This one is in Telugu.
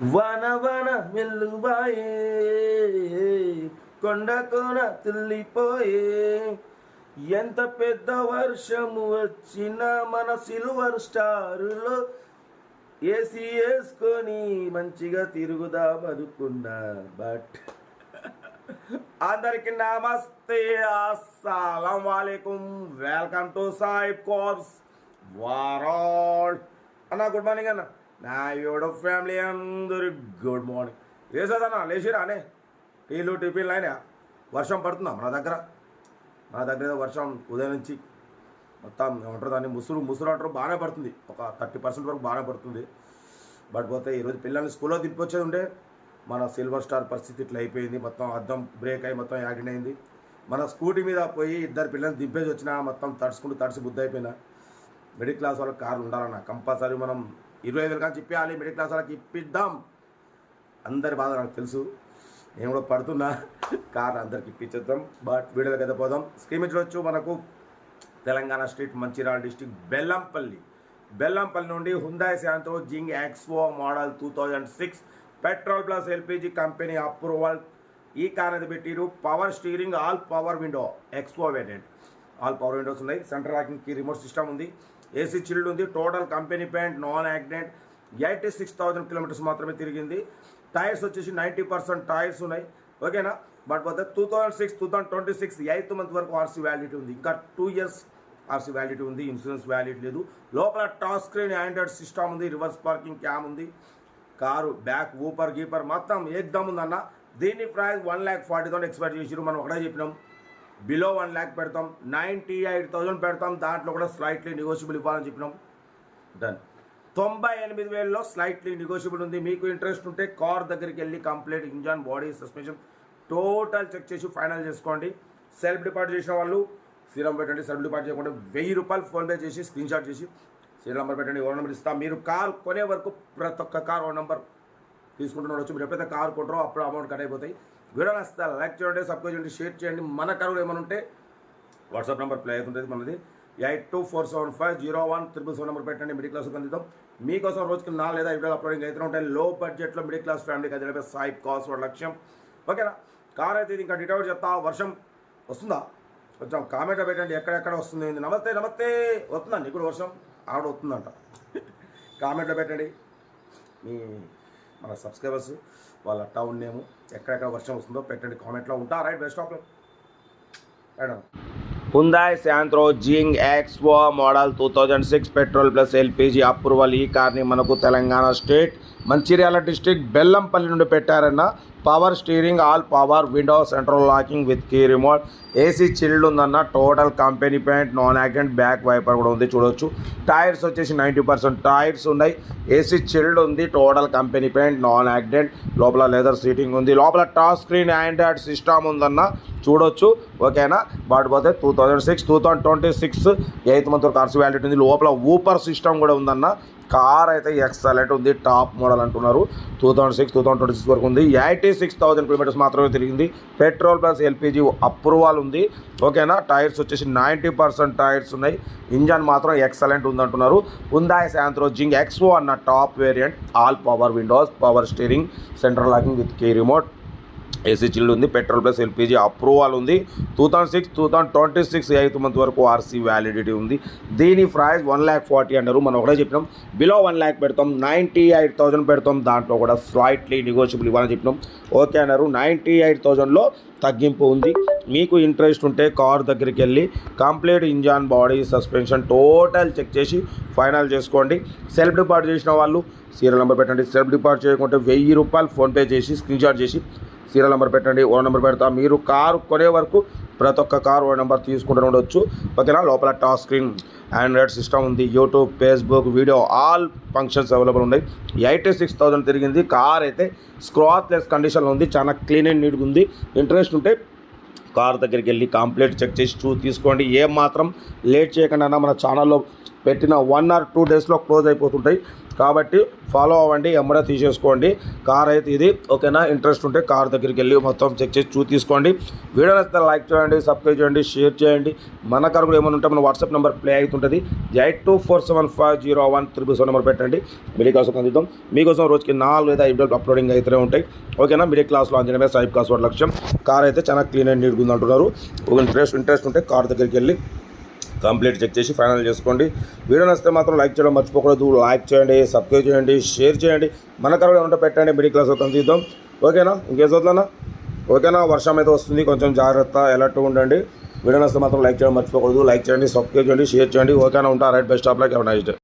వన వన మెల్లుబాయే కొండ కోన తుల్లిపోయే. ఎంత పెద్ద వర్షము వచ్చిన మన సిల్వర్ స్టారులో ఏసీ వేసుకొని మంచిగా తిరుగుదాం అనుకున్నా. బట్ అందరికి నమస్తే అస్సలం వాలేకుం. వెల్కమ్ టు సాయిబ్ కోర్స్ వారాల్. అన్న గుడ్ మార్నింగ్ అన్న. నా యూడ ఫ్యామిలీ అందరు గుడ్ మార్నింగ్ వేసేదన్న లేచిరానే టీలు టిఫిన్లు అయినా. వర్షం పడుతుందా మన దగ్గర? మన దగ్గర వర్షం ఉదయం నుంచి మొత్తం ఏమంటారు దాన్ని? ముసురు ముసురు అంటారు బాగానే పడుతుంది. ఒక థర్టీ పర్సెంట్ వరకు బాగానే పడుతుంది. బట్ పోతే ఈరోజు పిల్లల్ని స్కూల్లో దింపొచ్చేది ఉంటే మన సిల్వర్ స్టార్ పరిస్థితి ఇట్లా అయిపోయింది. మొత్తం అద్దం బ్రేక్ అయి మొత్తం యాక్సిడెంట్ అయింది. మన స్కూటీ మీద పోయి ఇద్దరు పిల్లల్ని దింపేసి వచ్చినా మొత్తం తడుచుకుంటూ తడిసి బుద్ధి అయిపోయినా. మిడిల్ క్లాస్ వాళ్ళకి కార్లు ఉండాలన్న. కంపల్సరీ మనం ఇరవై వేలు కానీ చెప్పాలి మిడిల్ క్లాస్ వాళ్ళకి ఇప్పిద్దాం. అందరి బాధ నాకు తెలుసు. నేను కూడా పడుతున్నా. కార్ అందరికి ఇప్పించేద్దాం. బట్ వీడియోలోకి అయితే పోదాం. స్క్రీన్ చూడొచ్చు మనకు తెలంగాణ స్టేట్ మంచిర్యాల డిస్టిక్ బెల్లంపల్లి. బెల్లంపల్లి నుండి Hyundai Santro Xing XO model two thousand six petrol plus LPG company approval. ఈ కార్ అనేది పెట్టిరు. Power steering all power window. XO variant. All power windows ఉన్నాయి. సెంటర్ లాకింగ్కి రిమోట్ సిస్టమ్ ఉంది. ఏసీ చిల్డ్ ఉంది. Total company paint non accident. Eighty six thousand kilometers మాత్రమే తిరిగింది. టైర్స్ వచ్చేసి నైంటీ పర్సెంట్ టైర్స్ ఉన్నాయి. ఓకేనా? బట్ పోతే two thousand six two thousand twenty six eighth month వరకు ఆర్సీ వ్యాలిడిటీ ఉంది. ఇంకా టూ ఇయర్స్ ఆర్సీ వ్యాలిడిటీ ఉంది. ఇన్సూరెన్స్ వ్యాలిడిటీ లేదు. లోపల టాస్ స్క్రీన్ యాండ్రాయిడ్ సిస్టమ్ ఉంది. రివర్స్ పార్కింగ్ క్యామ్ ఉంది. కారు బ్యాక్ ఊపర్ గీపర్ మొత్తం ఏకదమ్ ఉందన్న. దీని price one lakh forty thousand expect చేసిరు మనం ఒకటే చెప్పినాం. బిలో వన్ ల్యాక్ పెడతాం నైంటీ ఎయిట్ థౌసండ్ పెడతాం దాంట్లో కూడా స్లైట్లీ నెగోషియబుల్ ఇవ్వాలని చెప్పినాం. డన్ తొంభై ఎనిమిది వేలలో స్లైట్లీ నెగోషియబుల్ ఉంది. మీకు ఇంట్రెస్ట్ ఉంటే కార్ దగ్గరికి వెళ్ళి complete engine body suspension total check చేసి ఫైనల్ చేసుకోండి. సెల్ఫ్ డిపాజిట్ చేసిన వాళ్ళు సీరం పెట్టండి సెల్ఫ్ డిపాజిట్ చేయకుండా వెయ్యి రూపాయలు ఫోన్పే చేసి స్క్రీన్ షాట్ చేసి సీరియల్ నెంబర్ పెట్టండి ఓ నెంబర్ ఇస్తాం. మీరు కార్ కొనే వరకు ప్రతి ఒక్క కార్ ఓ నెంబర్ తీసుకుంటున్న వచ్చి మీరు ఎప్పుడైతే కార్ కొంటారో అప్పుడు అమౌంట్ కట్ అయిపోతాయి. వీడియో నచ్చితే లైక్ చేయండి సబ్స్క్రైబ్ చేయండి షేర్ చేయండి. మన కరువులు ఏమైనా ఉంటే వాట్సాప్ నెంబర్ ప్లే అవుతుంటుంది మనది. Eight two four seven five zero one triple seven number పెట్టండి మిడిల్ క్లాస్ అందిద్దాం. మీకోసం రోజుకి నాలుగు లేదా వీడియోలు అప్లోడింగ్ అయితే ఉంటాయి. లో బడ్జెట్లో మిడిల్ క్లాస్ ఫ్యామిలీకి అది సాయిబ్ కాస్ట్ వాడు లక్ష్యం. ఓకేనా కార్ అయితే ఇది ఇంకా డీటెయిల్ చెప్తా. వర్షం వస్తుందా? కొంచెం కామెంట్లో పెట్టండి. ఎక్కడెక్కడ వస్తుంది? ఏంది? నమస్తే. నమస్తే వస్తుందండి ఇప్పుడు వర్షం? ఆవిడ వస్తుందంట. కామెంట్లో పెట్టండి. మీ మన సబ్స్క్రైబర్స్ వాళ్ళ టౌన్ నేము ఎక్కడెక్కడ వర్షం వస్తుందో పెట్టండి కామెంట్లో. ఉంటా right best of madam. Hyundai Santro Xing XO model two thousand six petrol plus LPG approval ఈ కార్ని మనకు తెలంగాణ స్టేట్ మంచిర్యాల డిస్టిక్ బెల్లంపల్లి నుండి పెట్టారన్న power steering all power window central locking with key remote AC chilled ఉందన్న total company paint non accident back wiper కూడా ఉంది చూడొచ్చు. టైర్స్ వచ్చేసి నైంటీ పర్సెంట్ టైర్స్ ఉన్నాయి. ఏసీ చిల్డ్ ఉంది total company paint non accident లోపల లెదర్ సీటింగ్ ఉంది. లోపల టచ్ స్క్రీన్ ఆండ్రాయిడ్ సిస్టమ్ ఉందన్న చూడొచ్చు ఓకేనా? బట్ పోతే two thousand six two thousand twenty six eighth month వరకు కార్స్ వ్యాలిటీ ఉంది. లోపల ఊపర్ సిస్టమ్ కూడా ఉందన్న కార్ అయితే ఎక్సలెంట్ ఉంది టాప్ మోడల్ అంటున్నారు. Two thousand six two thousand twenty six వరకు ఉంది. ఎయిటీ సిక్స్ థౌసండ్ కిలోమీటర్స్ మాత్రమే తిరిగింది. పెట్రోల్ ప్లస్ ఎల్పిజి అప్రూవల్ ఉంది. ఓకేనా? టైర్స్ వచ్చేసి నైంటీ పర్సెంట్ టైర్స్ ఉన్నాయి. ఇంజన్ మాత్రం ఎక్సలెంట్ ఉంది అంటున్నారు. ఉందాయ్ శాంత్రో జింగ్ ఎక్స్ఓ అన్న top variant all power windows power steering central locking with key remote. AC chilled ఉంది పెట్రోల్ ప్లస్ ఎల్పిజి అప్రూవల్ ఉంది. Two thousand six two thousand twenty six eighth month వరకు ఆర్సీ వ్యాలిడిటీ ఉంది. దీని ప్రైస్ వన్ ల్యాక్ ఫార్టీ అన్నారు. మనం ఒకటే చెప్పినాం. బిలో వన్ ల్యాక్ పెడతాం. నైంటీ ఎయిట్ థౌసండ్ పెడతాం. దాంట్లో కూడా స్లైట్లీ నెగోషియబుల్ ఇవ్వాలని చెప్పినాం. ఓకే అన్నారు. నైంటీ ఎయిట్ థౌసండ్లో తగ్గింపు ఉంది. మీకు ఇంట్రెస్ట్ ఉంటే కార్ దగ్గరికి వెళ్ళి complete engine body suspension total check చేసి ఫైనల్ చేసుకోండి. సెల్ఫ్ డిపార్ట్ చేసిన వాళ్ళు సీరియల్ నెంబర్ పెట్టండి. సెల్ఫ్ డిపార్ట్ చేయకుంటే వెయ్యి రూపాయలు ఫోన్పే చేసి స్క్రీన్షాట్ చేసి సీరియల్ నెంబర్ పెట్టండి ఓ నెంబర్ పెడతా. మీరు కారు కొనే వరకు ప్రతి ఒక్క కారు ఓ నెంబర్ తీసుకుంటూ ఉండొచ్చు. ఓకేనా? లోపల టాచ్ స్క్రీన్ ఆండ్రాయిడ్ సిస్టమ్ ఉంది YouTube Facebook video all functions available ఉన్నాయి. ఎయిటీ సిక్స్ థౌసండ్ తిరిగింది. కార్ అయితే స్క్రాత్లెస్ కండిషన్లో ఉంది చాలా క్లీన్ అండ్ నీట్గా ఉంది. ఇంట్రెస్ట్ ఉంటే కార్ దగ్గరికి వెళ్ళి కంప్లీట్ చెక్ చేసి చూ తీసుకోండి. ఏం మాత్రం లేట్ చేయకుండా మన ఛానల్లో పెట్టిన వన్ ఆర్ టూ డేస్లో క్లోజ్ అయిపోతుంటాయి. కాబట్టి ఫాలో అవ్వండి ఎమ్మడే తీసేసుకోండి. కార్ అయితే ఇది ఓకేనా ఇంట్రెస్ట్ ఉంటే కార్ దగ్గరికి వెళ్ళి మొత్తం చెక్ చేసి చూ తీసుకోండి. వీడియో నచ్చితే లైక్ చేయండి సబ్స్క్రైబ్ చేయండి షేర్ చేయండి. మన కారు కూడా ఏమైనా ఉంటే మన వాట్సాప్ నెంబర్ ప్లే అవుతుంటుంది. Eight two four seven five zero one triple seven number పెట్టండి. మీకోసం అందిద్దాం. మీకోసం రోజుకి నాలుగు లేదా ఐదు అప్లోడింగ్ అయితే ఉంటాయి. ఓకేనా మిడిల్ క్లాస్లో అంజనమే సాహిబ్ కాస్ వాటి లక్ష్యం. కార్ అయితే చాలా క్లీన్ అండ్ నీట్గా ఉంది అంటున్నారు ఇంట్రెస్ట్ ఇంట్రెస్ట్ ఉంటే కార్ దగ్గరికి వెళ్ళి కంప్లీట్ చెక్ చేసి ఫైనల్ చేసుకోండి. వీడియో నచ్చితే మాత్రం లైక్ చేయడం మర్చిపోకూడదు. లైక్ చేయండి సబ్స్క్రైబ్ చేయండి షేర్ చేయండి. మన కరోనా ఏమంటే పెట్టండి మిడిల్ క్లాస్ తీద్దాం. ఓకేనా? ఇంకేం చదువుతున్నా ఓకేనా? వర్షం అయితే వస్తుంది. కొంచెం జాగ్రత్త అలర్ట్ ఉండండి. వీడియో నచ్చితే మాత్రం లైక్ చేయడం మర్చిపోకూడదు. లైక్ చేయండి సబ్స్క్రైబ్ చేయండి షేర్ చేయండి. ఓకేనా? ఉంటా right best of like. Nice